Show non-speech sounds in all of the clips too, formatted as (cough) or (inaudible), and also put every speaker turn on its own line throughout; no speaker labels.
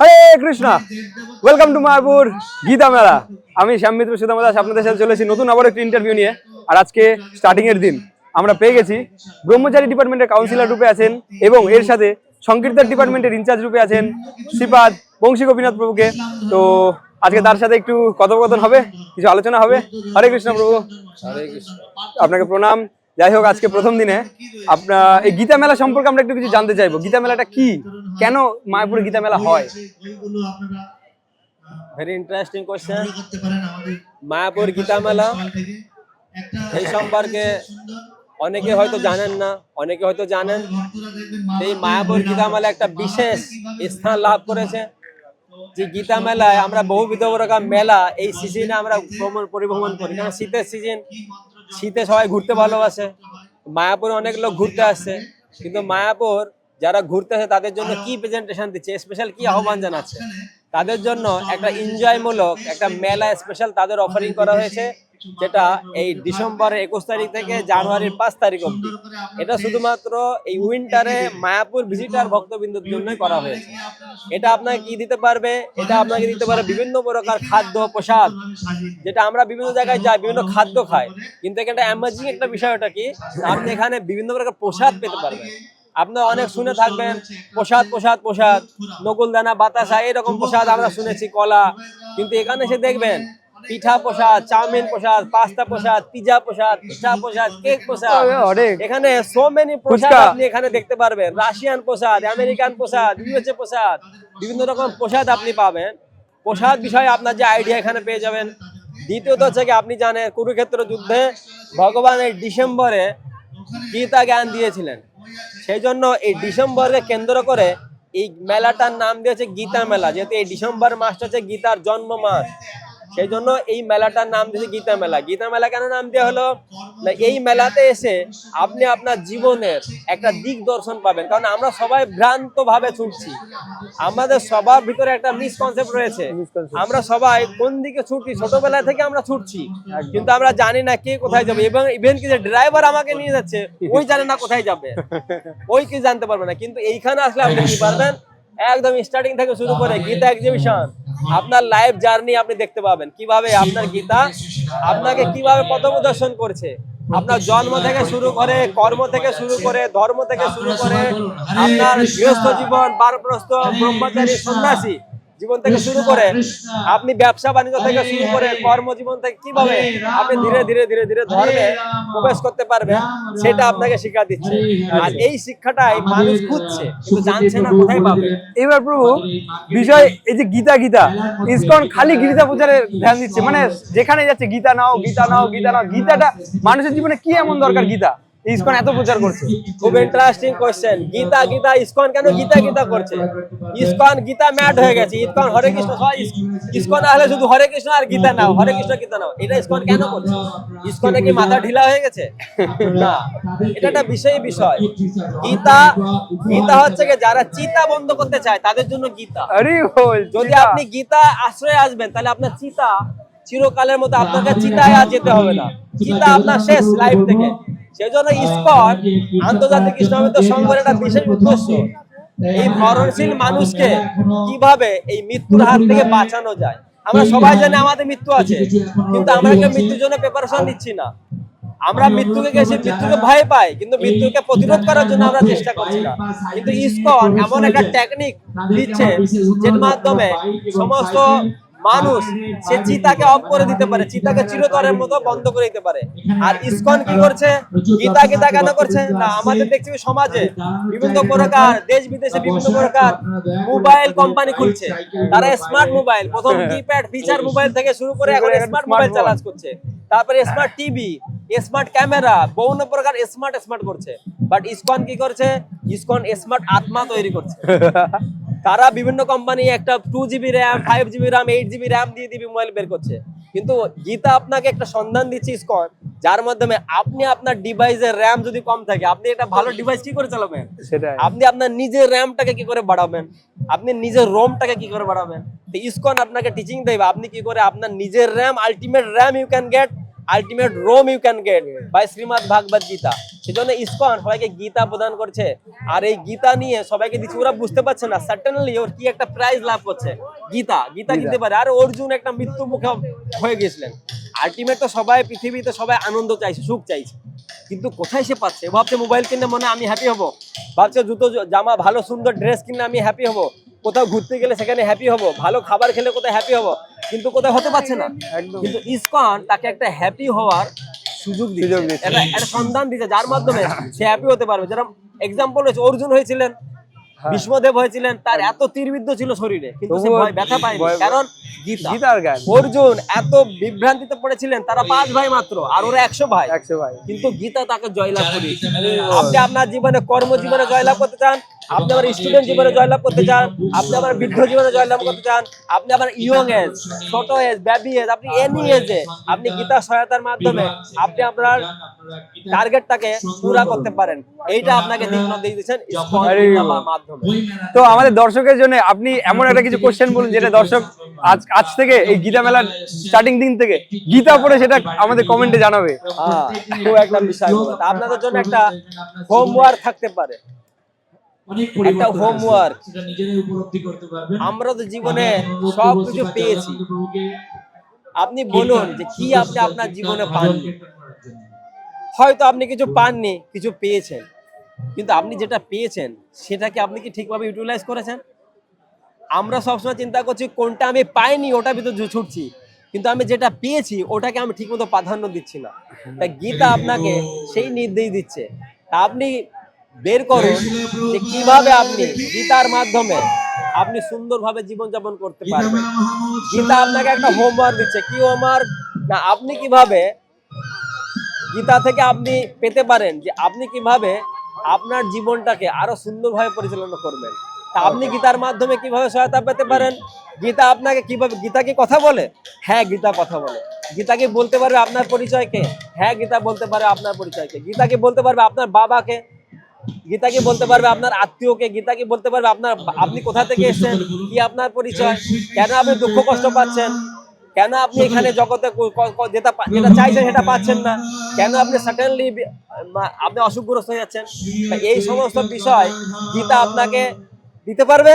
Hare Krishna. Welcome to Mayapur Gita Mela আমি শ্যাম মিত্র সুদাম দাস আপনাদের সাথে চলেছি নতুন আবার একটি ইন্টারভিউ নিয়ে। আর আজকে স্টার্টিং এর দিন। আমরা পেয়ে গেছি ব্রহ্মচারী ডিপার্টমেন্টের কাউন্সিলর রূপে আছেন এবং এর সাথে সংকীর্তন ডিপার্টমেন্টের ইনচার্জ রূপে আছেন শ্রীপাদ বংশী গোপীনাথ প্রভুকে। তো আজকে তার সাথে একটু কথোপকথন হবে কিছু আলোচনা হবে। হরে কৃষ্ণ প্রভু।
হরে কৃষ্ণ।
আপনাকে প্রণাম। যাই হোক, আজকে প্রথম দিনে আপনার এই গীতা মেলা সম্পর্কে আমরা একটু কিছু জানতে চাইব। গীতা মেলাটা কি? কেন মায়াপুরে গীতা মেলা হয়?
Very interesting question Mayapur Gita Mela এই সম্পর্কে অনেকে হয়তো জানেন না, অনেকে হয়তো জানেন। এই মায়াপুর গীতা মেলা একটা বিশেষ স্থান লাভ করেছে, যে গীতা মেলায় আমরা বহুবিধ রকম মেলা এই সিজনে আমরা ভ্রমণ পরিভ্রমণ করি। কারণ শীতের সিজন শীতে সবাই ঘুরতে ভালোবাসে। মায়াপুর অনেক লোক ঘুরতে আসছে। কিন্তু মায়াপুর যারা ঘুরতে আসে, তাদের জন্য কি প্রেজেন্টেশন দিচ্ছে? স্পেশাল কি আহ্বান জানাচ্ছে? তাদের জন্য একটা এনজয়মূলক একটা মেলা স্পেশাল তাদের অফারিং করা হয়েছে। যেটা এই ডিসেম্বরের একুশ তারিখ থেকে জানুয়ারির পাঁচ তারিখ অবধি। এটা শুধুমাত্র এই উইন্টারে মায়াপুর ভিজিটার ভক্তবৃন্দের জন্যই করা হয়েছে। এটা আপনাকে কি দিতে পারবে? এটা আপনাকে দিতে পারে বিভিন্ন প্রকার খাদ্য, প্রসাদ, যেটা আমরা বিভিন্ন জায়গায় যাই, বিভিন্ন খাদ্য খাই। কিন্তু এখানে অ্যামাজিং একটা বিষয় ওটা কি? আপনি এখানে বিভিন্ন প্রকার প্রসাদ পেতে পারবেন। আপনারা অনেক শুনে থাকবেন, প্রসাদ প্রসাদ প্রসাদ নকুলদানা বাতাসা এরকম প্রসাদ আমরা শুনেছি, কলা। কিন্তু এখানে এসে দেখবেন পিঠা প্রসাদ চাউমিন প্রসাদ পাস্তা প্রসাদ পিজা প্রসাদ পিঠা প্রসাদ কেক প্রসাদ। এখানে সো মেনি প্রসাদ আপনি এখানে দেখতে পারবেন। রাশিয়ান প্রসাদ আমেরিকান প্রসাদ ইউএসএ প্রসাদ বিভিন্ন রকম প্রসাদ আপনি পাবেন। প্রসাদ বিষয়ে আপনার যে আইডিয়া এখানে পেয়ে যাবেন। দ্বিতীয়ত হচ্ছে কি আপনি জানেন কুরুক্ষেত্র যুদ্ধে ভগবানের ডিসেম্বরে গীতা জ্ঞান দিয়েছিলেন। সেই জন্য এই ডিসেম্বরকে কেন্দ্র করে এই মেলাটার নাম দিয়েছে গীতা মেলা। যেহেতু এই ডিসেম্বর মাসটা হচ্ছে গীতার জন্ম মাস। সেই জন্য এই মেলাটার নাম দিয়েছে গীতা মেলা। গীতা মেলা কেন নাম দেওয়া হলো? না এই মেলাতে এসে আপনি আপনার জীবনের একটা দিক দর্শন পাবেন। কারণ আমরা সবাই ভ্রান্ত ভাবে ছুটছি। আমাদের সবার ভিতরে একটা মিসকনসেপ্ট রয়েছে। আমরা সবাই কোন দিকে ছুটছি? ছোটবেলা থেকে আমরা ছুটছি। কিন্তু আমরা জানি না কে কোথায় যাবে। এবং ইভেন কি যে ড্রাইভার আমাকে নিয়ে যাচ্ছে ওই জানে না কোথায় যাবে। (laughs) ওই কি জানতে পারবে না। কিন্তু এইখানে আসলে আপনি কি পারবেন? একদম স্টার্টিং থেকে শুরু করে গীতা এক্সিবিশন আপনার লাইফ জার্নি আপনি দেখতে পাবেন। কীভাবে আপনার গীতা আপনাকে কীভাবে পথ প্রদর্শন করছে? আপনার জন্ম থেকে শুরু করে কর্ম থেকে শুরু করে ধর্ম থেকে শুরু করে আপনার গৃহস্থ জীবন, বারপ্রস্থ, ব্রহ্মচারী, সন্ন্যাসী। জীবন থেকে শুরু করে আপনি ব্যবসা বাণিজ্য থেকে শুরু করে কর্মজীবন থেকে কীভাবে আপনি ধীরে ধীরে ধীরে ধীরে ধর্মে প্রবেশ করতে পারবেন সেটা আপনাকে শিক্ষা দিচ্ছে। আর এই শিক্ষাটাই মানুষ খুঁজছে কিন্তু জানছে না কোথায় পাবে।
এবার প্রভু বিষয় এই যে গীতা গীতা ইসকন খালি গীতা প্রচারে ধ্যান দিচ্ছে। মানে যেখানে যাচ্ছে গীতা নাও গীতা নাও গীতা নাও গীতাটা মানুষের জীবনে কি এমন দরকার গীতা? ইসকন এত প্রচার করছে।
খুব ইন্টারেস্টিং কোশ্চেন গীতা গীতা ইসকন কেন গীতা গীতা করছে? ইসকন গীতা ম্যাট হয়ে গেছে। ইসকন হরে কৃষ্ণ ইসকন আসলে শুধু হরে কৃষ্ণ আর গীতা নাও হরে কৃষ্ণ গীতা নাও। এটা ইসকন কেন করছে? ইসকনে কি মাথা ঢিলা হয়ে গেছে? না। এটা একটা বিষয় বিষয়। গীতা গীতা হচ্ছে কি যারা চিতা বন্ধ করতে চায় তাদের জন্য গীতা।
আরে বল
যদি আপনি গীতা আশ্রয়ে আসবেন তাহলে আপনার চিতা চিরকালের মতো আপনাকে চিতায় আর যেতে হবে না। চিতা আপনার শেষ লাইফ থেকে। ইস্কন আন্তর্জাতিক ইসলামিক সংঘের একটা বিশেষ উদ্দেশ্য। এই মরণশীল মানুষকে কীভাবে এই মৃত্যুর হাত থেকে বাঁচানো যায়? আমরা সবাই জানি আমাদের মৃত্যু আছে কিন্তু আমরা কেউ মৃত্যুর জন্য প্রিপারেশন নিচ্ছি না। আমরা মৃত্যুকে গেছি মৃত্যুকে ভয় পাই কিন্তু মৃত্যুকে প্রতিরোধ করার জন্য আমরা চেষ্টা করছি না। কিন্তু ইসকন এমন একটা টেকনিক দিচ্ছে যের মাধ্যমে সমস্ত মানুষ, সে চিতাকে অফ করে দিতে পারে, চিতাকে চিরতরের মতো বন্ধ করে দিতে পারে। আর ইসকন কি করছে? গীতা গীতা কেন করছে? না, আমাদের দেখছি সমাজে বিভিন্ন প্রকার, দেশ বিদেশে বিভিন্ন প্রকার মোবাইল কোম্পানি খুলছে। তারা স্মার্ট মোবাইল প্রথম কিপ্যাড ফিচার মোবাইল থেকে শুরু করে এখন স্মার্ট মোবাইল চালাজ করছে। তারপরে স্মার্ট টিভি স্মার্ট ক্যামেরা বিভিন্ন প্রকার স্মার্ট স্মার্ট করছে। বাট ইসকন কি করছে? ইসকন স্মার্ট আত্মা তৈরি করছে। (laughs) তারা বিভিন্ন কোম্পানি একটা two GB RAM five GB RAM eight GB RAM দিয়ে দিবি মোবাইল বের করছে। কিন্তু গীতা আপনাকে একটা সন্ধান দিচ্ছে ইসকন যার মাধ্যমে আপনি আপনার ডিভাইসের র্যাম যদি কম থাকে আপনি একটা ভালো ডিভাইস কি করে চালাবেন?
সেটাই।
আপনি আপনার নিজের র্যামটাকে কি করে বাড়াবেন? আপনি নিজের রোমটাকে কি করে বাড়াবেন? তো ইসকন আপনাকে টিচিং দেবে আপনি কি করে আপনার নিজের RAM ultimate RAM you can get ultimate ROM you can get by Shrimad Bhagavad Gita সেজন্য ইসকন সবাইকে গীতা প্রদান করছে। আর এই গীতা নিয়ে সবাইকে দিচ্ছে ওরা বুঝতে পারছে না সার্টেনলি ওর কি একটা প্রাইজ লাভ করছে গীতা গীতা কিনতে পারে। আর অর্জুন একটা মৃত্যু মুখে হয়ে গেছিলেন আলটিমেট তো সবাই পৃথিবীতে সবাই আনন্দ চাইছে সুখ চাইছে। কিন্তু কোথায় সে পাচ্ছে? ভাবছে মোবাইল কিনলে মনে আমি হ্যাপি হব। ভাবছে জুতো জামা ভালো সুন্দর ড্রেস কিনলে আমি হ্যাপি হব। কোথাও ঘুরতে গেলে সেখানে হ্যাপি হব। ভালো খাবার খেলে কোথায় হ্যাপি হব? কিন্তু কোথায় হতে পারছে না।
একদম।
কিন্তু ইসকন তাকে একটা হ্যাপি হওয়ার সুযোগ
সুযোগ
দিচ্ছে
দিচ্ছে।
একটা একটা সন্ধান দিচ্ছে যার মাধ্যমে সে হ্যাপি হতে পারবে। যেরকম এক্সাম্পল হয়েছে অর্জুন হয়েছিলেন
হ্যাঁ।
ভীষ্মদেব হয়েছিলেন তার এত তীরবিদ্ধ ছিল শরীরে কিন্তু সে
তবুও
ভয় ব্যথা পায়নি।
ভয়-
কারণ গীতা।
গীতার গান
অর্জুন এত বিভ্রান্তিতে পড়েছিলেন তারা পাঁচ ভাই মাত্র আর ওরা একশো ভাই।
একশো ভাই।
কিন্তু গীতা তাকে জয়লাভ করি আপনি আপনার জীবনে কর্ম জীবনে জয়লাভ করতে চান আপনি আমার স্টুডেন্ট জীবনে জয়লাভ করতে চান আপনি আমার বৃদ্ধ জীবনে জয়লাভ করতে চান আপনি আমার ইয়ং এজ ছোট এজ ব্যাবি এজ আপনি এনি এজে আপনি গীতা সহায়তার মাধ্যমে আপনি আপনার টার্গেটটাকে পুরা করতে পারেন। এইটা আপনাকে দিক দিয়ে দিচ্ছেন মাধ্যমে।
তো আমাদের দর্শকের জন্য আপনি এমন একটা কিছু কোশ্চেন বলুন যেটা দর্শক আজ আজ থেকে এই গীতা মেলার স্টার্টিং দিন থেকে গীতা পড়ে সেটা আমাদের কমেন্টে জানাবে।
হ্যাঁ, খুব একটা বিষয়। আপনাদের জন্য একটা হোমওয়ার্ক থাকতে পারে। একটা
পারবেন।
আমরা তো জীবনে সব কিছু পেয়েছি। আপনি বলুন যে কি আপনি আপনার জীবনে পাননি? হয়তো আপনি কিছু পাননি কিছু পেয়েছেন। কিন্তু আপনি যেটা পেয়েছেন সেটাকে আপনি কি ঠিকভাবে ইউটিলাইজ করেছেন? আমরা সবসময় চিন্তা করছি কোনটা আমি পাইনি ওটা ভিতর ছুটছি। কিন্তু আমি যেটা পেয়েছি ওটাকে আমি ঠিকমতো প্রাধান্য দিচ্ছি না। তাই গীতা আপনাকে সেই নির্দেশ দিচ্ছে। তা আপনি বের করুন যে কীভাবে আপনি গীতার মাধ্যমে আপনি সুন্দরভাবে জীবনযাপন করতে পারবেন। গীতা আপনাকে একটা হোমওয়ার্ক দিচ্ছে। কি হোমওয়ার্ক না আপনি কীভাবে গীতা থেকে আপনি পেতে পারেন যে আপনি কীভাবে আপনার জীবনটাকে আরও সুন্দরভাবে পরিচালনা করবেন। তা আপনি গীতার মাধ্যমে কীভাবে সহায়তা পেতে পারেন? গীতা আপনাকে কীভাবে গীতা কি কথা বলে? হ্যাঁ গীতা কথা বলে। গীতা কি বলতে পারবে আপনার পরিচয়কে? হ্যাঁ গীতা বলতে পারবে আপনার পরিচয়কে। গীতা কি বলতে পারবে আপনার বাবাকে? গীতা কি বলতে পারবে আপনার আত্মীয়কে গীতা কি বলতে পারবে আপনার আপনি কোথা থেকে এসেছেন কি আপনার পরিচয় কেন আপনি দুঃখ কষ্ট পাচ্ছেন কেন আপনি এখানে জগতে যেটা যেটা চাইছেন সেটা পাচ্ছেন না। কেন আপনি সাডেনলি আপনি অসুখগ্রস্ত হয়ে যাচ্ছেন? এই সমস্ত বিষয় গীতা আপনাকে দিতে পারবে?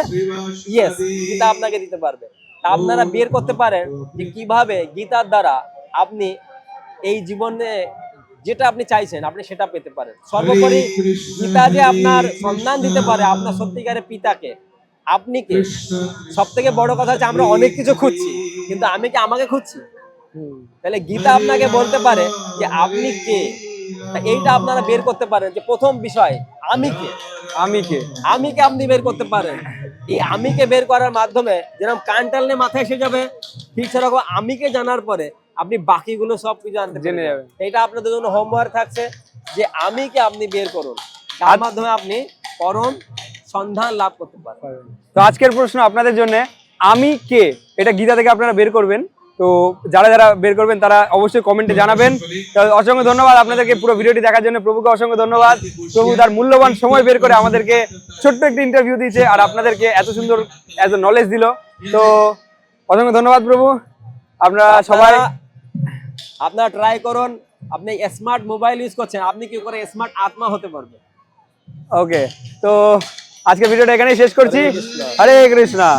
ইয়েস গীতা আপনাকে দিতে পারবে। তা আপনারা বের করতে পারেন যে কীভাবে গীতার দ্বারা আপনি এই জীবনে যেটা আপনি চাইছেন আপনি সেটা পেতে পারেন। সর্বোপরি গীতা যে আপনার সন্ধান দিতে পারে আপনার সত্যিকারের পিতাকে আপনি কে? সব থেকে বড় কথা হচ্ছে আমরা অনেক কিছু খুঁজছি কিন্তু আমি কি আমাকে খুঁজছি? তাহলে গীতা আপনাকে বলতে পারে যে আপনি কে? এইটা আপনারা বের করতে পারেন যে প্রথম বিষয় আমি কে?
আমি কে?
আমিকে আপনি বের করতে পারেন? এই আমিকে বের করার মাধ্যমে যেরকম কান টানলে মাথায় এসে যাবে ঠিক সেরকম আমিকে জানার পরে আপনি বাকিগুলো সব কিছু জানতে
জেনে যাবেন।
এটা আপনাদের জন্য হোমওয়ার্ক থাকছে যে আমিকে আপনি বের করুন। তার মাধ্যমে আপনি পরম সন্ধান লাভ করতে পারেন
তো আজকের প্রশ্ন আপনাদের জন্য আমি কে? এটা গীতা থেকে আপনারা বের করবেন। তো যারা যারা বের করবেন তারা অবশ্যই কমেন্টে জানাবেন। অসংখ্য ধন্যবাদ আপনাদেরকে পুরো ভিডিওটি দেখার জন্য। প্রভুকে অসংখ্য ধন্যবাদ। প্রভু তার মূল্যবান সময় বের করে আমাদেরকে ছোট্ট একটি ইন্টারভিউ দিয়েছে আর আপনাদেরকে এত সুন্দর এত নলেজ দিল। তো অসংখ্য ধন্যবাদ প্রভু। আপনারা সবাই
আপনারা ট্রাই করুন আপনি স্মার্ট মোবাইল ইউজ করছেন আপনি কি করে স্মার্ট আত্মা হতে পারবেন?
ওকে তো আজকে ভিডিওটা এখানেই শেষ করছি। হরে কৃষ্ণা।